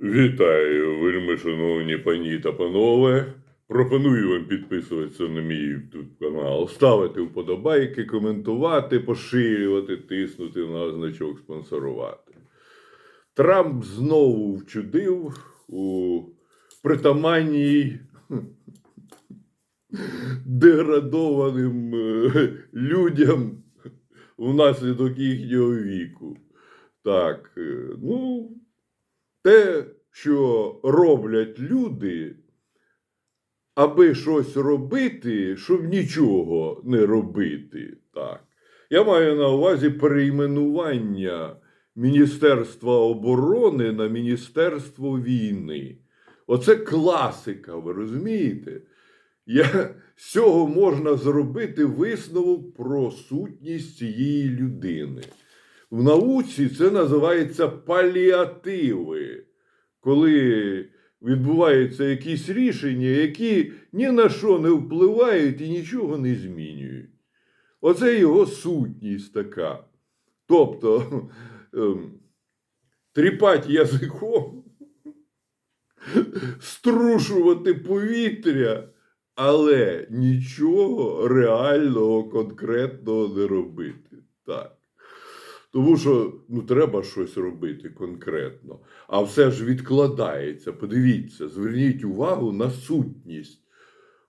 Вітаю, вельми шановні пані та панове. Пропоную вам підписуватися на мій YouTube канал, ставити вподобайки, коментувати, поширювати, тиснути на значок спонсорувати. Трамп знову вчудив у притаманній деградованим е, людям внаслідок їхнього віку. Так, е, ну, те, що роблять люди, аби щось робити, щоб нічого не робити. Так. Я маю на увазі перейменування Міністерства оборони на Міністерство війни. Оце класика, ви розумієте? Я, з цього можна зробити висновок про сутність цієї людини. В науці це називається паліативи, коли відбуваються якісь рішення, які ні на що не впливають і нічого не змінюють. Оце його сутність така. Тобто ем, тріпати язиком, струшувати повітря, але нічого реального, конкретного не робити. Так. Тому що ну, треба щось робити конкретно, а все ж відкладається. Подивіться, зверніть увагу на сутність.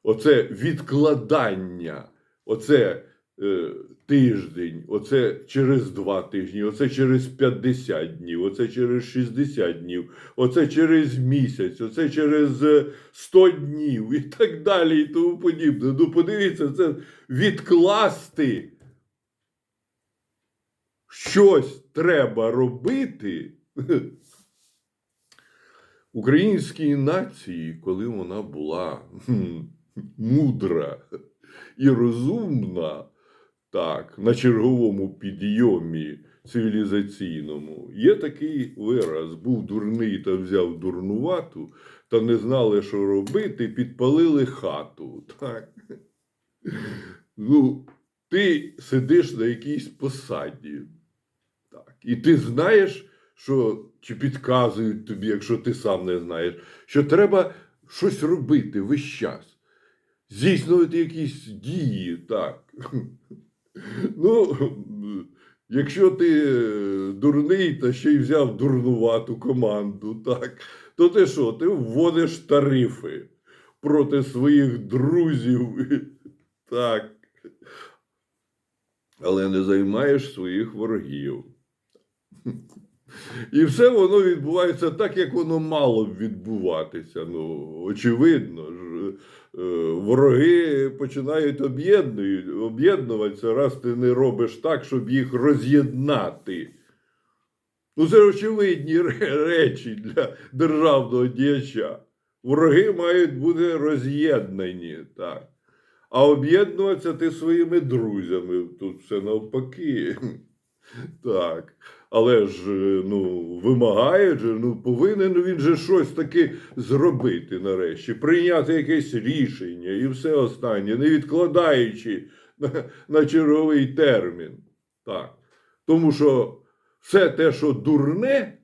Оце відкладання, оце е, тиждень, оце через два тижні, оце через 50 днів, оце через 60 днів, оце через місяць, оце через е, 100 днів і так далі, і тому подібне. Ну, подивіться, це відкласти щось треба робити українській нації, коли вона була мудра і розумна, так, на черговому підйомі цивілізаційному, є такий вираз: був дурний та взяв дурнувату, та не знали, що робити, підпалили хату. Так. Ну, ти сидиш на якійсь посаді. Так. І ти знаєш, що чи підказують тобі, якщо ти сам не знаєш, що треба щось робити весь час. Здійснювати якісь дії, так. Ну, якщо ти дурний та ще й взяв дурнувату команду, так, то ти що? Ти вводиш тарифи проти своїх друзів. Так. Але не займаєш своїх ворогів. І все воно відбувається так, як воно мало б відбуватися. Ну, очевидно ж, е, вороги починають об'єднуватися, раз ти не робиш так, щоб їх роз'єднати. Ну, це очевидні речі для державного діяча. Вороги мають бути роз'єднані. Так. А об'єднуватися ти своїми друзями. Тут все навпаки. Так. Але ж е, ну, вимагає, же, ну, повинен він же щось таки зробити нарешті, прийняти якесь рішення і все останнє, не відкладаючи на, на черговий термін. Так. Тому що все те, що дурне,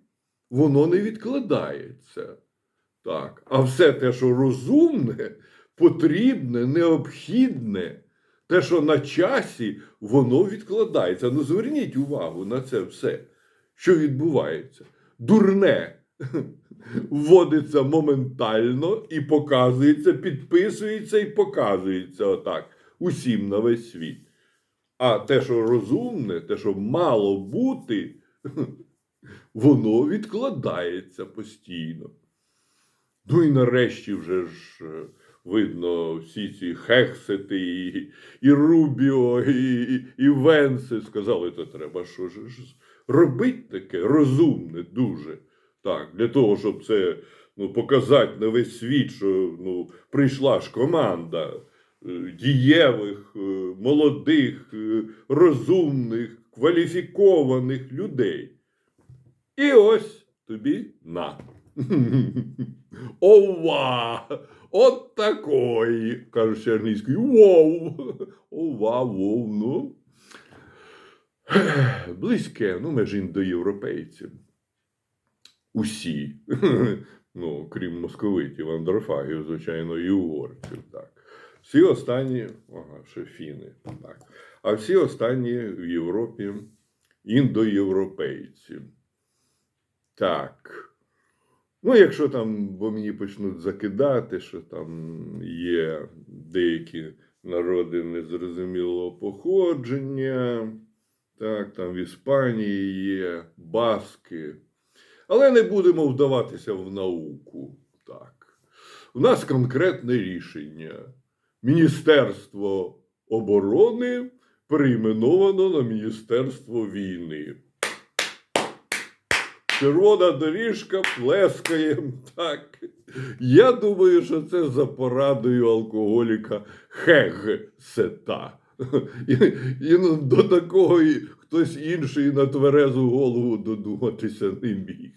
воно не відкладається. Так. А все те, що розумне, потрібне, необхідне, те, що на часі, воно відкладається. Ну, зверніть увагу на це все, що відбувається. Дурне вводиться моментально і показується, підписується і показується отак усім на весь світ. А те, що розумне, те, що мало бути, воно відкладається постійно. Ну і нарешті вже ж е, видно всі ці хексити і, і Рубіо, і, і, Венси сказали, то треба що ж ж робити таке розумне дуже. Так, для того, щоб це ну, показати на весь світ, що ну, прийшла ж команда е, дієвих, е, молодих, е, розумних, кваліфікованих людей. І ось тобі на. Ова! От такої, кажуть чернійською. Вов! Ова, вов, ну. Близьке, ну ми ж індоєвропейці. усі. Ну, крім московитів, андрофагів, звичайно, і угорців. Так. Всі останні, ага, ще фіни, так. А всі останні в Європі індоєвропейці. Так. Ну, якщо там, бо мені почнуть закидати, що там є деякі народи незрозумілого походження, так, там в Іспанії є баски. Але не будемо вдаватися в науку. Так. У нас конкретне рішення. Міністерство оборони перейменовано на Міністерство війни. Червона доріжка плескає. Так. Я думаю, що це за порадою алкоголіка Хег Сета. І, ну, до такого хтось інший на тверезу голову додуматися не міг.